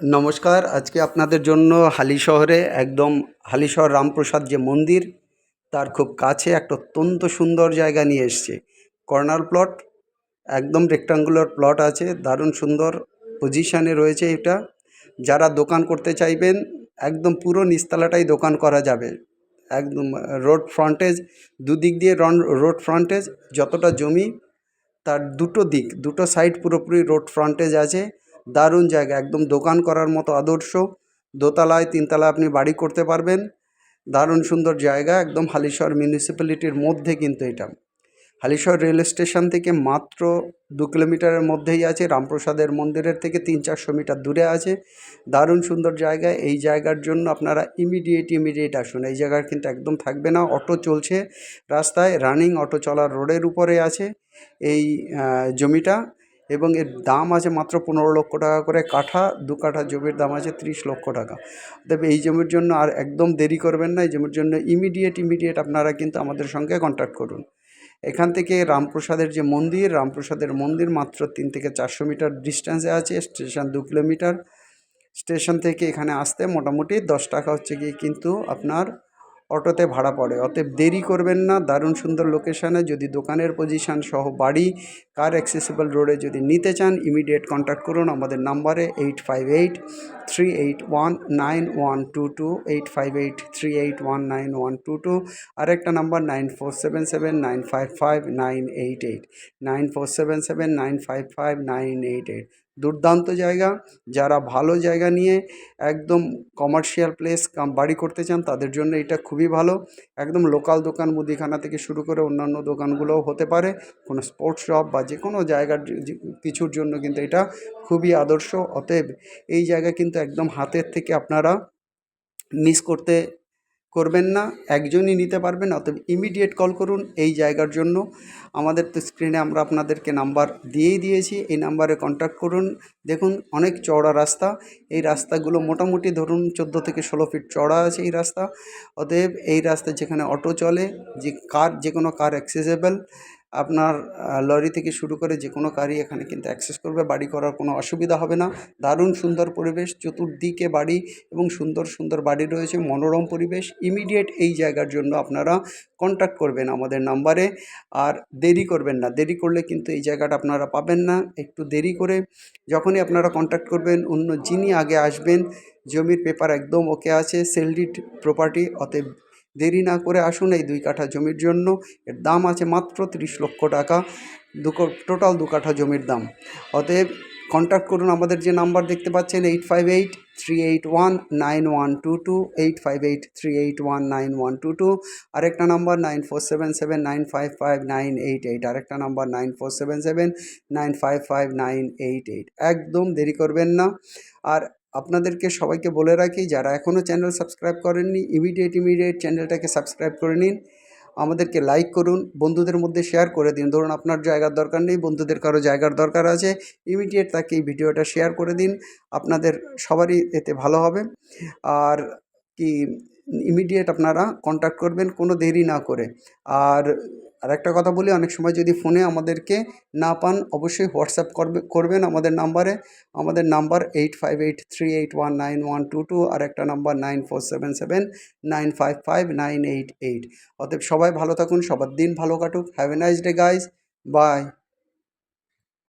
নমস্কার, আজকে আপনাদের জন্য হালি শহরে একদম হালিশহর রামপ্রসাদ যে মন্দির, তার খুব কাছে একটা অত্যন্ত সুন্দর জায়গা নিয়ে এসছে। কর্নার প্লট, একদম রেক্টাঙ্গুলার প্লট আছে, দারুণ সুন্দর পজিশানে রয়েছে এটা। যারা দোকান করতে চাইবেন, একদম পুরো নিচতলাটাই দোকান করা যাবে। একদম রোড ফ্রন্টেজ দুদিক দিয়ে রন রোড ফ্রন্টেজ যতটা জমি, তার দুটো দিক, দুটো সাইড পুরোপুরি রোড ফ্রন্টেজ আছে। দারুণ জায়গা, একদম দোকান করার মতো আদর্শ। দোতলায়, তিনতলায় আপনি বাড়ি করতে পারবেন। দারুণ সুন্দর জায়গা, একদম হালিশহর মিউনিসিপ্যালিটির মধ্যে কিন্তু এটা। হালিশহর রেল স্টেশন থেকে মাত্র দু কিলোমিটারের মধ্যেই আছে, রামপ্রসাদের মন্দিরের থেকে তিন চারশো মিটার দূরে আছে। দারুণ সুন্দর জায়গা, এই জায়গার জন্য আপনারা ইমিডিয়েট ইমিডিয়েট আসুন। এই জায়গার কিন্তু একদম থাকবে না, অটো চলছে রাস্তায় রানিং অটো চলার রোডের উপরে আছে। এই জমিটা এবং এর দাম আছে মাত্র পনেরো লক্ষ টাকা করে। কাঠা, দু কাঠা জমির দাম আছে ত্রিশ লক্ষ টাকা। তবে এই জমির জন্য আর একদম দেরি করবেন না। এই জমির জন্য ইমিডিয়েট ইমিডিয়েট আপনারা কিন্তু আমাদের সঙ্গে কন্ট্যাক্ট করুন। এখান থেকে রামপ্রসাদের যে মন্দির, রামপ্রসাদের মন্দির মাত্র তিন থেকে চারশো মিটার ডিস্টেন্সে আছে। স্টেশন দু কিলোমিটার স্টেশন থেকে এখানে আসতে মোটামুটি দশ টাকা হচ্ছে গিয়ে কিন্তু আপনার অটোতে ভাড়া পড়ে। অতএব দেরি করবেন না, দারুণ সুন্দর লোকেশানে যদি দোকানের পজিশান সহ বাড়ি কার অ্যাক্সেসিবল রোডে যদি নিতে চান ইমিডিয়েট কন্ট্যাক্ট করুন আমাদের নাম্বারে eight five eight three eight one nine one two two eight five eight three eight one nine one two two আরেকটা number nine four seven seven nine five five nine eight eight nine four seven seven nine five five nine eight eight দুর্দান্ত জায়গা। যারা ভালো জায়গা নিয়ে একদম commercial place কাম, বাড়ি করতে চান, তাদের জন্য এটা খুবই ভালো। একদম লোকাল দোকান, মুদিখানা থেকে শুরু করে অন্যান্য দোকানগুলোও হতে পারে। কোনো স্পোর্টস শপ বা যে কোনো জায়গার কিছুর জন্য কিন্তু এটা খুবই আদর্শ। অতএব এই জায়গা কিন্তু একদম হাতের থেকে আপনারা মিস করতে করবেন না, একজনই নিতে পারবেন, অতএব ইমিডিয়েট কল করুন এই জায়গার জন্য। আমাদের তো স্ক্রিনে আমরা আপনাদেরকে নাম্বার দিয়েই দিয়েছি, এই নাম্বারে কন্ট্যাক্ট করুন। দেখুন, অনেক চওড়া রাস্তা, এই রাস্তাগুলো মোটামুটি ধরুন চোদ্দ থেকে ষোলো ফিট চওড়া আছে এই রাস্তা। অতএব এই রাস্তা যেখানে অটো চলে, যে কার যে কোনো কার অ্যাক্সেসেবল আপনার লরি থেকে শুরু করে যে কোনো কারই এখানে কিন্তু অ্যাক্সেস করবে। বাড়ি করার কোনো অসুবিধা হবে না। দারুণ সুন্দর পরিবেশ, চতুর্দিকে বাড়ি এবং সুন্দর সুন্দর বাড়ি রয়েছে, মনোরম পরিবেশ। ইমিডিয়েট এই জায়গার জন্য আপনারা কন্ট্যাক্ট করবেন আমাদের নাম্বারে আর দেরি করবেন না। দেরি করলে কিন্তু এই জায়গাটা আপনারা পাবেন না। একটু দেরি করে যখনই আপনারা কন্ট্যাক্ট করবেন, অন্য যিনি আগে আসবেন, জমির পেপার একদম ওকে আছে সেলডিড প্রপার্টি অতএব দেরি না করে আসুন এই দুই কাঠা জমির জন্য। এর দাম আছে মাত্র তিরিশ লক্ষ টাকা। দু টোটাল দু কাঠা জমির দাম। অতএব কন্ট্যাক্ট করুন আমাদের যে নাম্বার দেখতে পাচ্ছেন eight five eight three eight one nine one two two eight five eight three eight one nine one two two আরেকটা number nine four seven seven nine five five nine eight eight আরেকটা number nine four seven seven nine five five nine eight eight একদম দেরি করবেন না। আর আপনাদেরকে সবাইকে বলে রাখি, যারা এখনও চ্যানেল সাবস্ক্রাইব করেননি ইমিডিয়েট ইমিডিয়েট চ্যানেলটাকে সাবস্ক্রাইব করে নিন। আমাদেরকে লাইক করুন, বন্ধুদের মধ্যে শেয়ার করে দিন। ধরুন আপনার জায়গার দরকার নেই, বন্ধুদের কারও জায়গার দরকার আছে ইমিডিয়েট তাকে এই ভিডিওটা শেয়ার করে দিন। আপনাদের সবারই এতে ভালো হবে। আর কি ইমিডিয়েট আপনারা কন্ট্যাক্ট করবেন কোনো দেরি না করে। আর আরেকটা কথা বলি, অনেক সময় যদি ফোনে আমাদেরকে না পান, অবশ্যই হোয়াটসঅ্যাপ করবে, করবেন আমাদের নাম্বারে। আমাদের number eight five eight three eight one nine one two two আর একটা number nine four seven seven nine five five nine eight eight অতএব সবাই ভালো থাকুন, সবার দিন ভালো কাটুক। Have a nice day guys bye